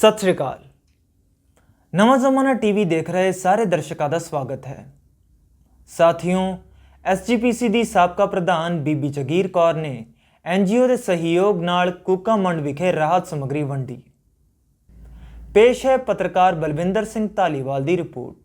ਸਤਿ ਸ਼੍ਰੀ ਅਕਾਲ। ਨਵਾਂ ਜ਼ਮਾਨਾ ਟੀਵੀ ਦੇਖ ਰਹੇ ਸਾਰੇ ਦਰਸ਼ਕਾਂ ਦਾ ਸਵਾਗਤ ਹੈ। ਸਾਥੀਓ ਐਸਜੀਪੀਸੀ ਦੀ ਸਾਬਕਾ ਪ੍ਰਧਾਨ ਬੀਬੀ ਜਗੀਰ ਕੌਰ ਨੇ ਐਨਜੀਓ ਦੇ ਸਹਿਯੋਗ ਨਾਲ ਕੂਕਾ ਮੰਡ ਵਿਖੇ ਰਾਹਤ ਸਮੱਗਰੀ ਵੰਡੀ। ਪੇਸ਼ ਹੈ ਪੱਤਰਕਾਰ ਬਲਵਿੰਦਰ ਸਿੰਘ ਧਾਲੀਵਾਲ ਦੀ ਰਿਪੋਰਟ।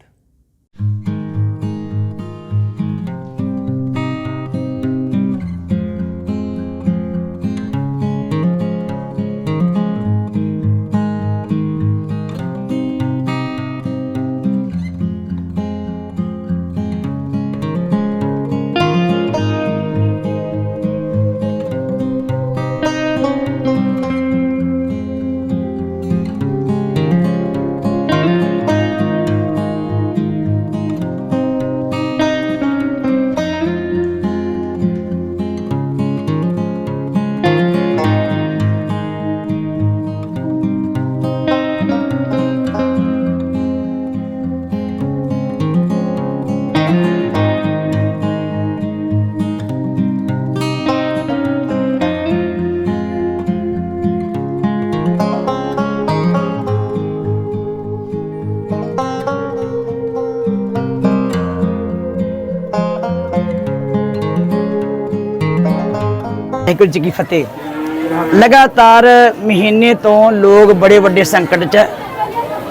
ਵਾਹਿਗੁਰੂ ਜੀ ਕੀ ਫਤਿਹ। ਲਗਾਤਾਰ ਮਹੀਨੇ ਤੋਂ ਲੋਕ ਬੜੇ ਵੱਡੇ ਸੰਕਟ 'ਚ ਹੈ।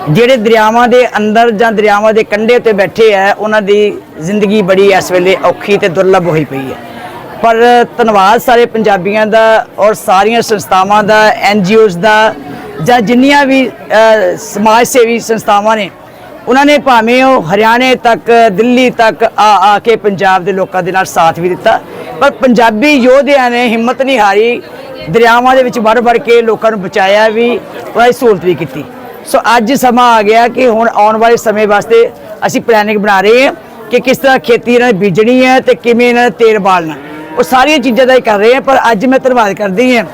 ਜਿਹੜੇ ਦਰਿਆਵਾਂ ਦੇ ਅੰਦਰ ਜਾਂ ਦਰਿਆਵਾਂ ਦੇ ਕੰਢੇ ਤੇ ਬੈਠੇ ਆ ਉਹਨਾਂ ਦੀ ਜ਼ਿੰਦਗੀ ਬੜੀ ਇਸ ਵੇਲੇ ਔਖੀ ਤੇ ਦੁਰਲਭ ਹੋਈ ਪਈ ਹੈ। ਪਰ ਧੰਨਵਾਦ ਸਾਰੇ ਪੰਜਾਬੀਆਂ ਦਾ ਔਰ ਸਾਰੀਆਂ ਸੰਸਥਾਵਾਂ ਦਾ ਐਨਜੀਓਜ਼ ਦਾ, ਜਾਂ ਜਿੰਨੀਆਂ ਵੀ ਸਮਾਜ ਸੇਵੀ ਸੰਸਥਾਵਾਂ ਨੇ, ਉਹਨਾਂ ਨੇ ਭਾਵੇਂ ਉਹ ਹਰਿਆਣੇ ਤੱਕ, ਦਿੱਲੀ ਤੱਕ ਆ ਆ ਕੇ ਪੰਜਾਬ ਦੇ ਲੋਕਾਂ ਦੇ ਨਾਲ ਸਾਥ ਵੀ ਦਿੱਤਾ। ਪਰ ਪੰਜਾਬੀ ਯੋਧਿਆਂ ਨੇ ਹਿੰਮਤ ਨਹੀਂ ਹਾਰੀ, ਦਰਿਆਵਾਂ ਦੇ ਵਿੱਚ ਵੜ ਵੜ ਕੇ ਲੋਕਾਂ ਨੂੰ ਬਚਾਇਆ ਵੀ ਉਹਨਾਂ ਦੀ ਸਹੂਲਤ ਵੀ ਕੀਤੀ। ਸੋ ਅੱਜ ਸਮਾਂ ਆ ਗਿਆ ਕਿ ਹੁਣ ਆਉਣ ਵਾਲੇ ਸਮੇਂ ਵਾਸਤੇ ਅਸੀਂ ਪਲੈਨਿੰਗ ਬਣਾ ਰਹੇ ਹਾਂ ਕਿ ਕਿਸ ਤਰ੍ਹਾਂ ਖੇਤੀ ਇਹਨਾਂ ਨੇ ਬੀਜਣੀ ਹੈ ਤੇ ਕਿਵੇਂ ਇਹਨਾਂ ਨੇ ਤੇਲ ਬਾਲਣਾ। ਉਹ ਸਾਰੀਆਂ ਚੀਜ਼ਾਂ ਦਾ ਹੀ ਕਰ ਰਹੇ ਹਾਂ, ਪਰ ਅੱਜ ਮੈਂ ਧੰਨਵਾਦ ਕਰਦੀ ਹਾਂ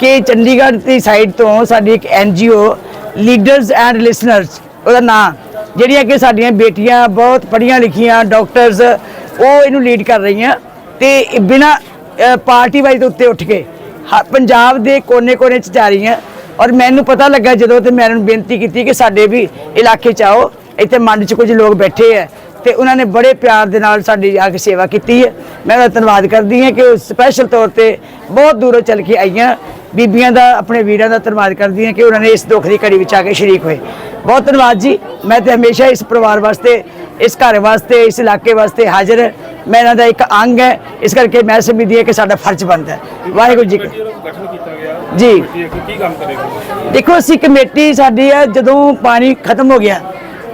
ਕਿ ਚੰਡੀਗੜ੍ਹ ਦੀ ਸਾਈਡ ਤੋਂ ਸਾਡੀ ਇੱਕ ਐਨਜੀਓ ਲੀਡਰਸ ਐਂਡ ਲਿਸਨਰਸ ਉਹਦਾ ਨਾਮ ਜਿਹੜੀਆਂ ਕਿ ਸਾਡੀਆਂ ਬੇਟੀਆਂ ਬਹੁਤ ਪੜ੍ਹੀਆਂ ਲਿਖੀਆਂ ਡਾਕਟਰਸ ਉਹ ਇਹਨੂੰ ਲੀਡ ਕਰ ਰਹੀਆਂ। ਤੇ ਬਿਨਾ ਪਾਰਟੀ ਵਾਈਜ਼ ਉੱਤੇ ਉੱਠ ਕੇ ਹ- ਪੰਜਾਬ ਦੇ ਕੋਨੇ-ਕੋਨੇ ਚ ਜਾ ਰਹੀਆਂ। ਔਰ ਮੈਨੂੰ ਪਤਾ ਲੱਗਾ ਜਦੋਂ ਤੇ ਮੈਂ ਇਹਨਾਂ ਨੂੰ ਬੇਨਤੀ ਕੀਤੀ ਕਿ ਸਾਡੇ ਵੀ ਇਲਾਕੇ ਚ ਆਓ, ਇੱਥੇ ਮੰਡ ਚ ਕੁਝ ਲੋਕ ਬੈਠੇ ਆ। ਤੇ ਉਹਨਾਂ ਨੇ ਬੜੇ ਪਿਆਰ ਦੇ ਨਾਲ ਸਾਡੀ ਆ ਕੇ ਸੇਵਾ ਕੀਤੀ ਹੈ। ਮੈਂ ਉਹਦਾ ਧੰਨਵਾਦ ਕਰਦੀ ਹਾਂ ਕਿ ਉਹ ਸਪੈਸ਼ਲ ਤੌਰ ਤੇ ਬਹੁਤ ਦੂਰੋਂ ਚੱਲ ਕੇ ਆਈਆਂ। ਬੀਬੀਆਂ ਦਾ, ਆਪਣੇ ਵੀਰਾਂ ਦਾ ਧੰਨਵਾਦ ਕਰਦੀ ਹਾਂ ਕਿ ਉਹਨਾਂ ਨੇ ਇਸ ਦੁੱਖ ਦੀ ਘੜੀ ਵਿੱਚ ਆ ਕੇ ਸ਼ਰੀਕ ਹੋਏ। ਬਹੁਤ ਧੰਨਵਾਦ ਜੀ। ਮੈਂ ਤੇ ਹਮੇਸ਼ਾ ਇਸ ਪਰਿਵਾਰ ਵਾਸਤੇ ਇਸ ਘਰ ਵਾਸਤੇ ਇਸ ਇਲਾਕੇ ਵਾਸਤੇ ਹਾਜ਼ਰ ਹਾਂ। ਮੈਂ ਇਹਨਾਂ ਦਾ ਇੱਕ ਅੰਗ ਹੈ। ਇਸ ਕਰਕੇ ਮੈਂ ਸਮਝਦੀ ਹਾਂ ਕਿ ਸਾਡਾ ਫਰਜ਼ ਬਣਦਾ ਹੈ। ਵਾਹਿਗੁਰੂ ਜੀ ਜੀ। ਕਮੇਟੀ ਅੱਗੇ ਕੀ ਕੰਮ ਕਰੇਗੀ? ਦੇਖੋ ਅਸੀਂ ਕਮੇਟੀ ਸਾਡੀ ਹੈ ਜਦੋਂ ਪਾਣੀ ਖਤਮ ਹੋ ਗਿਆ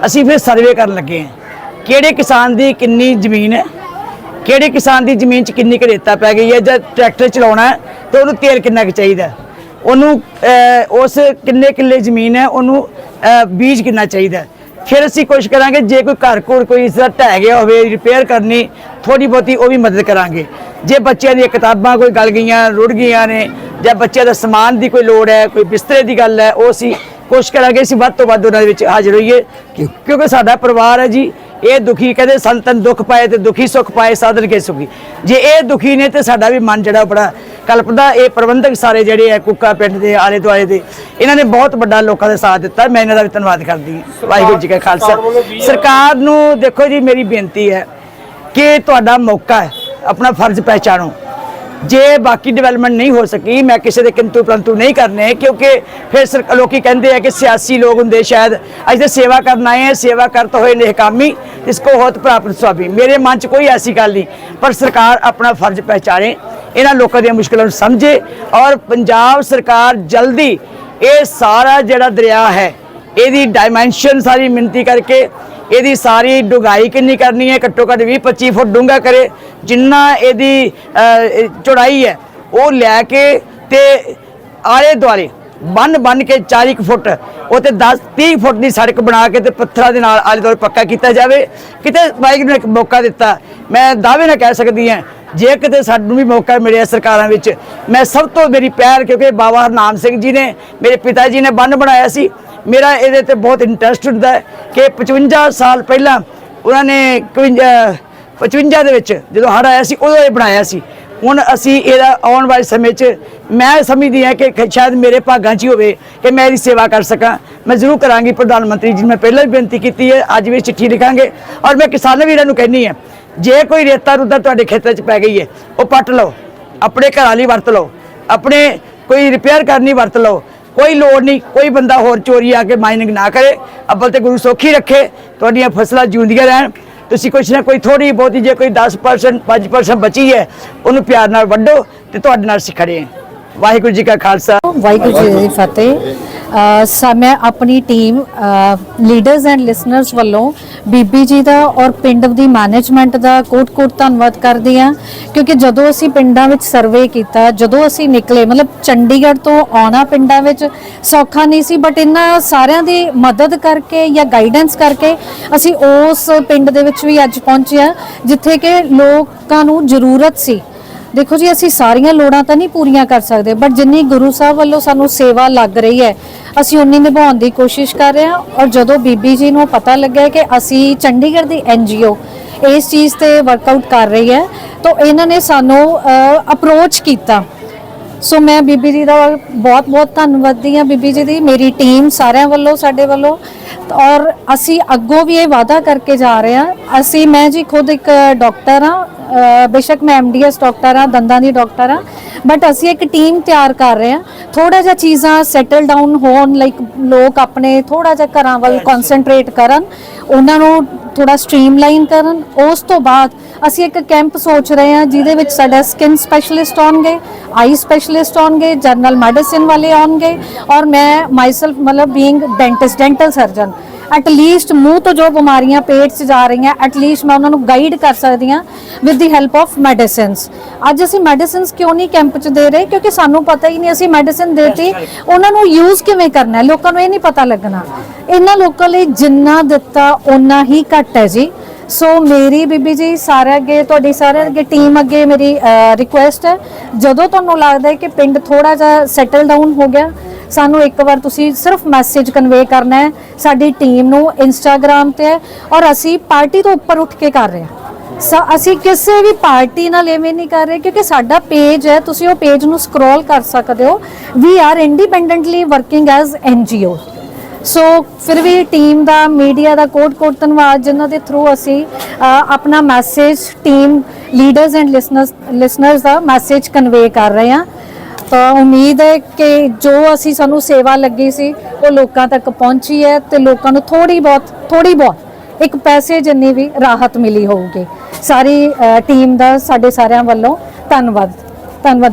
ਅਸੀਂ ਫਿਰ ਸਰਵੇ ਕਰਨ ਲੱਗੇ ਹਾਂ। ਕਿਹੜੇ ਕਿਸਾਨ ਦੀ ਕਿੰਨੀ ਜ਼ਮੀਨ ਹੈ? ਕਿਹੜੇ ਕਿਸਾਨ ਦੀ ਜ਼ਮੀਨ 'ਚ ਕਿੰਨੀ ਕੁ ਰੇਤਾ ਪੈ ਗਈ ਹੈ ਜਾਂ ਟਰੈਕਟਰ ਚਲਾਉਣਾ ਹੈ ਤੇ ਉਹਨੂੰ ਤੇਲ ਕਿੰਨਾ ਕੁ ਚਾਹੀਦਾ। ਉਹਨੂੰ ਉਸ ਕਿੰਨੇ ਕਿੱਲੇ ਜ਼ਮੀਨ ਹੈ? ਉਹਨੂੰ ਬੀਜ ਕਿੰਨਾ ਚਾਹੀਦਾ। ਫਿਰ ਅਸੀਂ ਕੋਸ਼ਿਸ਼ ਕਰਾਂਗੇ ਜੇ ਕੋਈ ਘਰ ਘਰ ਕੋਈ ਇਸ ਦਾ ਢਹਿ ਗਿਆ ਹੋਵੇ ਰਿਪੇਅਰ ਕਰਨੀ ਥੋੜੀ ਬਹੁਤੀ ਉਹ ਵੀ ਮਦਦ ਕਰਾਂਗੇ। ਜੇ ਬੱਚਿਆਂ ਦੀਆਂ ਕਿਤਾਬਾਂ ਕੋਈ ਗਲ ਗਈਆਂ, ਰੁੜ ਗਈਆਂ ਨੇ, ਜਾਂ ਬੱਚਿਆਂ ਦਾ ਸਮਾਨ ਦੀ ਕੋਈ ਲੋੜ ਹੈ, ਕੋਈ ਬਿਸਤਰੇ ਦੀ ਗੱਲ ਹੈ, ਉਹ ਅਸੀਂ ਕੋਸ਼ਿਸ਼ ਕਰਾਂਗੇ ਅਸੀਂ ਵੱਧ ਤੋਂ ਵੱਧ ਉਹਨਾਂ ਦੇ ਵਿੱਚ ਹਾਜ਼ਰ ਹੋਈਏ। ਕਿਉਂ- ਕਿਉਂਕਿ ਸਾਡਾ ਪਰਿਵਾਰ ਹੈ ਜੀ, ਇਹ ਦੁਖੀ ਕਹਿੰਦੇ ਸੰਤਨ ਦੁੱਖ ਪਾਏ ਤੇ ਦੁਖੀ ਸੁੱਖ ਪਾਏ, ਸਾਧਨ ਕੇ ਸੁਖੀ। ਜੇ ਇਹ ਦੁਖੀ ਨੇ ਤੇ ਸਾਡਾ ਵੀ ਮਨ ਜਿਹੜਾ ਬੜਾ ਕਲਪਦਾ ਇਹ ਪ੍ਰਬੰਧਕ ਸਾਰੇ ਜਿਹੜੇ ਆ ਕੁੱਕਾ ਪਿੰਡ ਦੇ ਆਲੇ ਦੁਆਲੇ ਦੇ ਇਹਨਾਂ ਨੇ ਬਹੁਤ ਵੱਡਾ ਲੋਕਾਂ ਦਾ ਸਾਥ ਦਿੱਤਾ ਮੈਂ ਇਹਨਾਂ ਦਾ ਵੀ ਧੰਨਵਾਦ ਕਰਦੀ ਹਾਂ। ਵਾਹਿਗੁਰੂ ਜੀ ਕਾ ਖਾਲਸਾ। ਸਰਕਾਰ ਨੂੰ ਦੇਖੋ ਜੀ ਮੇਰੀ ਬੇਨਤੀ ਹੈ ਕਿ ਤੁਹਾਡਾ ਮੌਕਾ ਹੈ ਆਪਣਾ ਫਰਜ਼ ਪਹਿਚਾਣੋ। ਜੇ ਬਾਕੀ ਡਿਵੈਲਪਮੈਂਟ ਨਹੀਂ ਹੋ ਸਕੀ ਮੈਂ ਕਿਸੇ ਦੇ ਕਿੰਤੂ ਪਰੰਤੂ ਨਹੀਂ ਕਰਨੇ ਕਿਉਂਕਿ ਫਿਰ ਸਰ- ਲੋਕੀ ਕਹਿੰਦੇ ਆ ਕਿ ਸਿਆਸੀ ਲੋਕ ਹੁੰਦੇ ਸ਼ਾਇਦ ਅਸੀਂ ਤਾਂ ਸੇਵਾ ਕਰਨ ਆਏ ਹਾਂ ਸੇਵਾ ਕਰਤ ਹੋਏ ਨਿਹਕਾਮੀ ਇਸ ਕੋ ਹੋਤ ਪ੍ਰਾਪਤ ਸੁਆਬੀ ਮੇਰੇ ਮਨ 'ਚ ਕੋਈ ਐਸੀ ਗੱਲ ਨਹੀਂ ਪਰ ਸਰਕਾਰ ਆਪਣਾ ਫਰਜ਼ ਪਹਿਚਾਣੇ। ਇਹਨਾਂ ਲੋਕਾਂ ਦੀਆਂ ਮੁਸ਼ਕਲਾਂ ਨੂੰ ਸਮਝੇ ਔਰ ਪੰਜਾਬ ਸਰਕਾਰ ਜਲਦੀ ਇਹ ਸਾਰਾ ਜਿਹੜਾ ਦਰਿਆ ਹੈ, ਇਹਦੀ ਡਾਈਮੈਂਸ਼ਨ ਸਾਰੀ ਮਿਣਤੀ ਕਰਕੇ ਇਹਦੀ ਸਾਰੀ ਡੁਗਾਈ ਕਿੰਨੀ ਕਰਨੀ ਹੈ, ਘੱਟੋ ਘੱਟ 20 25 ਫੁੱਟ ਡੂੰਘਾ ਕਰੇ, ਜਿੰਨਾ ਇਹਦੀ ਚੌੜਾਈ ਹੈ, ਉਹ ਲੈ ਕੇ ਤੇ ਆਲੇ ਦੁਆਲੇ ਬੰਨ ਬੰਨ ਕੇ 40 ਕੁ ਫੁੱਟ ਉਹ ਤੇ 10 30 ਫੁੱਟ ਦੀ ਸੜਕ ਬਣਾ ਕੇ ਤੇ ਪੱਥਰਾਂ ਦੇ ਨਾਲ ਆਲੇ ਦੁਆਲੇ ਪੱਕਾ ਕੀਤਾ ਜਾਵੇ। ਕਿਤੇ ਵਾਹਿਗੁਰੂ ਨੇ ਇੱਕ ਮੌਕਾ ਦਿੱਤਾ, ਮੈਂ ਦਾਅਵੇ ਨਾਲ ਕਹਿ ਸਕਦੀ ਹਾਂ ਜੇ ਕਿਤੇ ਸਾਨੂੰ ਵੀ ਮੌਕਾ ਮਿਲਿਆ ਸਰਕਾਰਾਂ ਵਿੱਚ, ਮੈਂ ਸਭ ਤੋਂ ਮੇਰੀ ਪਹਿਲ ਕਿਉਂਕਿ ਬਾਬਾ ਹਰਨਾਮ ਸਿੰਘ ਜੀ ਨੇ, ਮੇਰੇ ਪਿਤਾ ਜੀ ਨੇ ਬੰਨ ਬਣਾਇਆ ਸੀ। ਮੇਰਾ ਇਹਦੇ ਤੇ ਬਹੁਤ ਇੰਟਰਸਟ ਹੁੰਦਾ ਕਿ 55 ਸਾਲ ਪਹਿਲਾਂ ਉਹਨਾਂ ਨੇ 55 55 ਦੇ ਵਿੱਚ ਜਦੋਂ ਹੜ ਆਇਆ ਸੀ, ਉਦੋਂ ਇਹ ਬਣਾਇਆ ਸੀ। ਹੁਣ ਅਸੀਂ ਇਹਦਾ ਆਉਣ ਵਾਲੇ ਸਮੇਂ 'ਚ ਮੈਂ ਸਮਝਦੀ ਹਾਂ ਕਿ ਸ਼ਾਇਦ ਮੇਰੇ ਭਾਗਾਂ 'ਚ ਹੀ ਹੋਵੇ ਕਿ ਮੈਂ ਇਹਦੀ ਸੇਵਾ ਕਰ ਸਕਾਂ। ਮੈਂ ਜ਼ਰੂਰ ਕਰਾਂਗੀ। ਪ੍ਰਧਾਨ ਮੰਤਰੀ ਜੀ ਨੂੰ ਮੈਂ ਪਹਿਲਾਂ ਵੀ ਬੇਨਤੀ ਕੀਤੀ ਹੈ, ਅੱਜ ਵੀ ਚਿੱਠੀ ਲਿਖਾਂਗੇ। ਔਰ ਮੈਂ ਕਿਸਾਨ ਵੀਰਾਂ ਨੂੰ ਕਹਿੰਦੀ ਹਾਂ ਜੇ ਕੋਈ ਰੇਤਾ ਰੁੱਦਾ ਤੁਹਾਡੇ ਖੇਤਾਂ 'ਚ ਪੈ ਗਈ ਹੈ ਉਹ ਪੱਟ ਲਓ। ਆਪਣੇ ਘਰਾਂ ਲਈ ਵਰਤ ਲਓ। ਆਪਣੇ ਕੋਈ ਰਿਪੇਅਰ ਕਰਨੀ ਵਰਤ ਲਓ। ਕੋਈ ਲੋੜ ਨਹੀਂ, ਕੋਈ ਬੰਦਾ ਹੋਰ ਚੋਰੀ ਆ ਕੇ ਮਾਈਨਿੰਗ ਨਾ ਕਰੇ। ਅੱਬਲ ਤੇ ਗੁਰੂ ਸੌਖੀ ਰੱਖੇ, ਤੁਹਾਡੀਆਂ ਫਸਲਾਂ ਜਿਉਂਦੀਆਂ ਰਹਿਣ। ਤੁਸੀਂ ਕੁਛ ਨਾ ਕੋਈ ਥੋੜੀ ਬਹੁਤੀ ਜੇ ਕੋਈ 10% 5% ਬਚੀ ਹੈ ਉਹਨੂੰ ਪਿਆਰ ਨਾਲ ਵੱਢੋ ਤੇ ਤੁਹਾਡੇ ਨਾਲ ਸਿਖੜੇ ਵਾਹਿਗੁਰੂ ਜੀ ਕਾ ਖਾਲਸਾ। ਵਾਹਿਗੁਰੂ ਜੀ ਦੀ ਫਤਿਹ। ਸਾ- ਮੈਂ ਆਪਣੀ ਟੀਮ ਲੀਡਰਸ ਐਂਡ ਲਿਸਨਰਸ ਵੱਲੋਂ ਬੀਬੀ ਜੀ ਦਾ ਔਰ ਪਿੰਡ ਦੀ ਮੈਨੇਜਮੈਂਟ ਦਾ ਕੋਟ-ਕੋਟ ਧੰਨਵਾਦ ਕਰਦੀ ਹਾਂ, ਕਿਉਂਕਿ ਜਦੋਂ ਅਸੀਂ ਪਿੰਡਾਂ ਵਿੱਚ ਸਰਵੇ ਕੀਤਾ, ਜਦੋਂ ਅਸੀਂ ਨਿਕਲੇ, ਮਤਲਬ ਚੰਡੀਗੜ੍ਹ ਤੋਂ ਆਉਣਾ ਪਿੰਡਾਂ ਵਿੱਚ ਸੌਖਾ ਨਹੀਂ ਸੀ ਬਟ ਇਹਨਾਂ ਸਾਰਿਆਂ ਦੀ ਮਦਦ ਕਰਕੇ ਜਾਂ ਗਾਈਡੈਂਸ ਕਰਕੇ ਅਸੀਂ ਉਸ ਪਿੰਡ ਦੇ ਵਿੱਚ ਵੀ ਅੱਜ ਪਹੁੰਚੇ ਹਾਂ, ਜਿੱਥੇ ਕਿ ਲੋਕਾਂ ਨੂੰ ਜ਼ਰੂਰਤ ਸੀ। ਦੇਖੋ ਜੀ, ਅਸੀਂ ਸਾਰੀਆਂ ਲੋੜਾਂ ਤਾਂ ਨਹੀਂ ਪੂਰੀਆਂ ਕਰ ਸਕਦੇ ਬਟ ਜਿੰਨੀ ਗੁਰੂ ਸਾਹਿਬ ਵੱਲੋਂ ਸਾਨੂੰ ਸੇਵਾ ਲੱਗ ਰਹੀ ਹੈ, ਅਸੀਂ ਉਨੀ ਨਿਭਾਉਣ ਦੀ ਕੋਸ਼ਿਸ਼ ਕਰ ਰਹੇ ਹਾਂ ਔਰ ਜਦੋਂ ਬੀਬੀ ਜੀ ਨੂੰ ਪਤਾ ਲੱਗਿਆ ਕਿ ਅਸੀਂ ਚੰਡੀਗੜ੍ਹ ਦੀ ਐਨਜੀਓ ਇਸ ਚੀਜ਼ ਤੇ ਵਰਕਆਊਟ ਕਰ ਰਹੀ ਹੈ, ਤਾਂ ਇਹਨਾਂ ਨੇ ਸਾਨੂੰ ਅਪਰੋਚ ਕੀਤਾ। ਸੋ ਮੈਂ ਬੀਬੀ ਜੀ ਦਾ ਬਹੁਤ ਬਹੁਤ ਧੰਨਵਾਦੀ ਹਾਂ ਬੀਬੀ ਜੀ ਦੀ, ਮੇਰੀ ਟੀਮ ਸਾਰਿਆਂ ਵੱਲੋਂ, ਸਾਡੇ ਵੱਲੋਂ। ਔਰ ਅਸੀਂ ਅੱਗੋਂ ਵੀ ਇਹ ਵਾਅਦਾ ਕਰਕੇ ਜਾ ਰਹੇ ਹਾਂ, ਅਸੀਂ, ਮੈਂ ਜੀ ਖੁਦ ਇੱਕ ਡਾਕਟਰ ਹਾਂ ਬੇਸ਼ੱਕ ਮੈਂ ਐਮਡੀਐਸ ਡਾਕਟਰ ਹਾਂ ਦੰਦਾਂ ਦੀ ਡਾਕਟਰ ਹਾਂ ਬਟ ਅਸੀਂ ਇੱਕ ਟੀਮ ਤਿਆਰ ਕਰ ਰਹੇ ਹਾਂ। ਥੋੜਾ ਜਿਹਾ ਚੀਜ਼ਾਂ ਸੈਟਲ ਡਾਊਨ ਹੋਣ ਲਾਈਕ ਲੋਕ ਆਪਣੇ ਥੋੜਾ ਜਿਹਾ ਘਰਾਂ ਵੱਲ ਕਨਸੈਂਟਰੇਟ ਕਰਨ ਉਹਨਾਂ ਨੂੰ ਥੋੜਾ ਸਟ੍ਰੀਮਲਾਈਨ ਕਰਨ। ਉਸ ਤੋਂ ਬਾਅਦ ਅਸੀਂ ਇੱਕ ਕੈਂਪ ਸੋਚ ਰਹੇ ਹਾਂ ਜਿਹਦੇ ਵਿੱਚ ਸਾਡਾ ਸਕਿਨ ਸਪੈਸ਼ਲਿਸਟ ਆਉਣਗੇ ਆਈ ਸਪੈਸ਼ਲਿਸਟ ਆਉਣਗੇ ਜਨਰਲ ਮੈਡੀਸਿਨ ਵਾਲੇ ਆਉਣਗੇ ਔਰ ਮੈਂ ਮਾਈਸੈਲਫ ਮਤਲਬ being dentist dental surgeon at least ਮੂੰਹ ਤੋਂ ਜੋ ਬਿਮਾਰੀਆਂ ਪੇਟ 'ਚ ਜਾ ਰਹੀਆਂ ਐਟ ਲੀਸਟ ਮੈਂ ਉਹਨਾਂ ਨੂੰ ਗਾਈਡ ਕਰ ਸਕਦੀ ਹਾਂ with the help of medicines ਅੱਜ ਅਸੀਂ ਮੈਡੀਸਿਨਸ ਕਿਉਂ ਨਹੀਂ ਕੈਂਪ 'ਚ ਦੇ ਰਹੇ? ਕਿਉਂਕਿ ਸਾਨੂੰ ਪਤਾ ਹੀ ਨਹੀਂ ਅਸੀਂ ਮੈਡੀਸਿਨ ਦੇਤੀ ਉਹਨਾਂ ਨੂੰ ਯੂਜ਼ ਕਿਵੇਂ ਕਰਨਾ ਹੈ? ਲੋਕਾਂ ਨੂੰ ਇਹ ਨਹੀਂ ਪਤਾ ਲੱਗਣਾ। ਇਹਨਾਂ ਲੋਕਾਂ ਲਈ ਜਿੰਨਾ ਦਿੱਤਾ ਓਨਾ ਹੀ ਘੱਟ ਹੈ ਜੀ। ਸੋ ਮੇਰੀ ਬੀਬੀ ਜੀ ਸਾਰੇ ਅੱਗੇ ਤੁਹਾਡੀ ਸਾਰੇ ਅੱਗੇ ਟੀਮ ਅੱਗੇ ਮੇਰੀ ਰਿਕੁਐਸਟ ਹੈ। ਜਦੋਂ ਤੁਹਾਨੂੰ ਲੱਗਦਾ ਹੈ ਕਿ ਪਿੰਡ ਥੋੜਾ ਜਿਹਾ ਸੈਟਲ ਡਾਊਨ ਹੋ ਗਿਆ ਸਾਨੂੰ ਇੱਕ ਵਾਰ ਤੁਸੀਂ ਸਿਰਫ ਮੈਸੇਜ ਕਨਵੇ ਕਰਨਾ ਹੈ, ਸਾਡੀ ਟੀਮ ਨੂੰ ਇੰਸਟਾਗ੍ਰam ਤੇ ਹੈ ਔਰ ਅਸੀਂ ਪਾਰਟੀ ਤੋਂ ਉੱਪਰ ਉੱਠ ਕੇ ਕਰ ਰਹੇ ਹਾਂ। ਸ- ਅਸੀਂ ਕਿਸੇ ਵੀ ਪਾਰਟੀ ਨਾਲ ਐਵੇਂ ਨਹੀਂ ਕਰ ਰਹੇ ਕਿਉਂਕਿ ਸਾਡਾ ਪੇਜ ਹੈ, ਤੁਸੀਂ ਉਹ ਪੇਜ ਨੂੰ ਸਕਰੋਲ ਕਰ ਸਕਦੇ ਹੋ। We are independently working as NGO so ਫਿਰ ਵੀ ਟੀਮ ਦਾ ਮੀਡੀਆ ਦਾ ਕੋਟ ਕੋਟ ਧੰਨਵਾਦ, ਜਿਨ੍ਹਾਂ ਦੇ ਥਰੂ ਅਸੀਂ ਆਪਣਾ message team leaders and listeners listeners the message convey ਕਰ ਰਹੇ ਹਾਂ। ਉਮੀਦ ਹੈ ਕਿ ਜੋ ਅਸੀਂ ਸਾਨੂੰ ਸੇਵਾ ਲੱਗੀ ਸੀ, ਉਹ ਲੋਕਾਂ ਤੱਕ ਪਹੁੰਚੀ ਹੈ ਤੇ ਲੋਕਾਂ ਨੂੰ ਥੋੜੀ ਬਹੁਤ ਥੋੜੀ ਬਹੁਤ ਇੱਕ ਪੈਸੇ ਜਿੰਨੀ ਵੀ ਰਾਹਤ ਮਿਲੀ ਹੋਊਗੀ। ਸਾਰੀ ਟੀਮ ਦਾ ਸਾਡੇ ਸਾਰਿਆਂ ਵੱਲੋਂ ਧੰਨਵਾਦ ਧੰਨਵਾਦ।